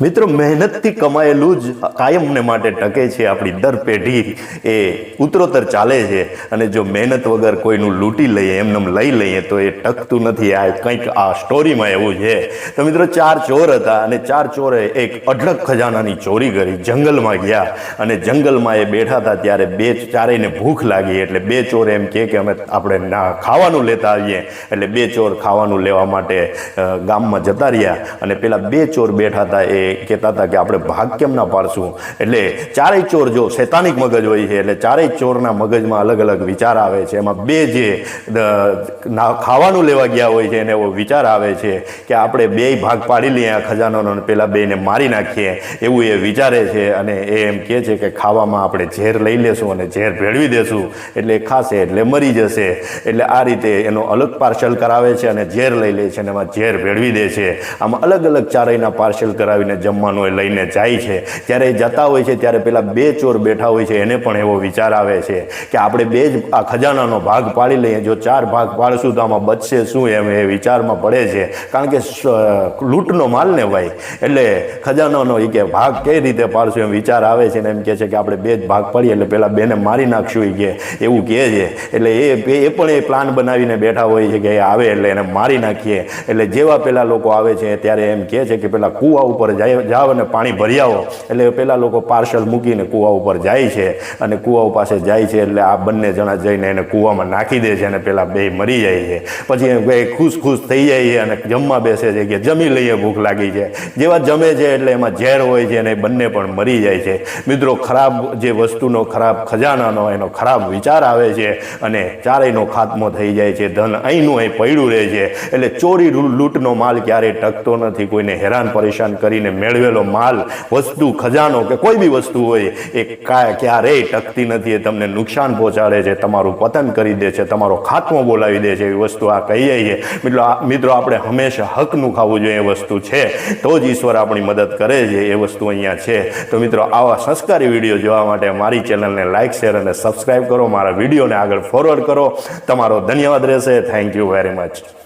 મિત્રો, મહેનતથી કમાયેલું જ કાયમને માટે ટકે છે આપણી દર પેઢી. એ ઉત્તરોત્તર ચાલે છે અને જો મહેનત વગર કોઈનું લૂંટી લઈએ એમને લઈ લઈએ, તો એ ટકતું નથી. આ કંઈક આ સ્ટોરીમાં એવું છે. તો મિત્રો, ચાર ચોર હતા અને ચાર ચોરે એક અઢળક ખજાનાની ચોરી કરી. જંગલમાં ગયા અને જંગલમાં એ બેઠા હતા ત્યારે બે ચારેયને ભૂખ લાગી. એટલે બે ચોર એમ કહે કે અમે આપણે ના ખાવાનું લેતા આવીએ. એટલે બે ચોર ખાવાનું લેવા માટે ગામમાં જતા રહ્યા અને પેલા બે ચોર બેઠા હતા એ કહેતા હતા કે આપણે ભાગ કેમ ના પાડશું એટલે ચારેય ચોર જો શૈતાનિક મગજ હોય છે, એટલે ચારેય ચોરના મગજમાં અલગ અલગ વિચાર આવે છે. એમાં બે જે ખાવાનું લેવા ગયા હોય છે, એને એવો વિચાર આવે છે કે આપણે બે ભાગ પાડી લઈએ આ ખજાનોનો પહેલાં બેને મારી નાખીએ. એવું એ વિચારે છે અને એ એમ કહે છે કે ખાવામાં આપણે ઝેર લઈ લેશું અને ઝેર ભેળવી દેશું. એટલે ખાશે, એટલે મરી જશે. એટલે આ રીતે એનો અલગ પાર્સલ કરાવે છે અને ઝેર લઈ લે છે અને એમાં ઝેર ભેળવી દે છે. આમાં અલગ અલગ ચારેયના પાર્સલ કરાવીને જમવાનું એ લઈને જાય છે. ત્યારે એ જતા હોય છે, ત્યારે પેલા બે ચોર બેઠા હોય છે, એને પણ એવો વિચાર આવે છે કે આપણે બે જ આ ખજાનાનો ભાગ પાડી લઈએ. જો ચાર ભાગ પાડશું તો આમાં બચશે શું એમ એ વિચારમાં પડે છે. કારણ કે લૂંટનો માલ ને ભાઈ, એટલે ખજાનાનો એ કે ભાગ કઈ રીતે પાડશું એમ વિચાર આવે છે ને એમ કહે છે કે આપણે બે જ ભાગ પાડીએ, એટલે પેલા બેને મારી નાખશું એ કે, એવું કહે છે. એટલે એ એ પણ એ પ્લાન બનાવીને બેઠા હોય છે કે આવે એટલે એને મારી નાખીએ. એટલે જેવા પેલા લોકો આવે છે, ત્યારે એમ કહે છે કે પેલા કૂવા ઉપર જાય જાઓ અને પાણી ભરી આવો. એટલે પહેલાં લોકો પાર્સલ મૂકીને કૂવા ઉપર જાય છે. અને કૂવા પાસે જાય છે એટલે આ બંને જણા જઈને એને કૂવામાં નાખી દે છે અને પહેલાં બે મરી જાય છે. પછી કે ખુશ ખુશ થઈ જાય છે અને જમવા બેસે છે કે જમી લઈએ, ભૂખ લાગી છે. જેવા જમે છે એટલે એમાં ઝેર હોય છે અને બંને પણ મરી જાય છે. મિત્રો, ખરાબ જે વસ્તુનો ખરાબ ખજાનાનો એનો ખરાબ વિચાર આવે છે અને ચારેયનો ખાત્મો થઈ જાય છે. ધન અહીંનું અહીં પડ્યું રહે છે. એટલે ચોરી લૂંટનો માલ ક્યારેય ટકતો નથી. કોઈને હેરાન પરેશાન કરીને મેળવેલો માલ, વસ્તુ, ખજાનો કે કોઈ બી વસ્તુ હોય, એ ક્યારેય ટકતી નથી, એ તમને નુકસાન પહોંચાડે છે, તમારું પતન કરી દે છે, તમારો ખાતમો બોલાવી દે છે, એવી વસ્તુ આ કહીએ છીએ. મિત્રો મિત્રો, આપણે હંમેશા હકનું ખાવું જોઈએ, એ વસ્તુ છે. તો જ ઈશ્વર આપણી મદદ કરે છે, એ વસ્તુ અહીંયા છે. તો મિત્રો, આવા સંસ્કારી વીડિયો જોવા માટે મારી ચેનલને લાઇક શેર અને સબસ્ક્રાઈબ કરો, મારા વિડીયોને આગળ ફોરવર્ડ કરો. તમારો ધન્યવાદ રહેશે. Thank you very much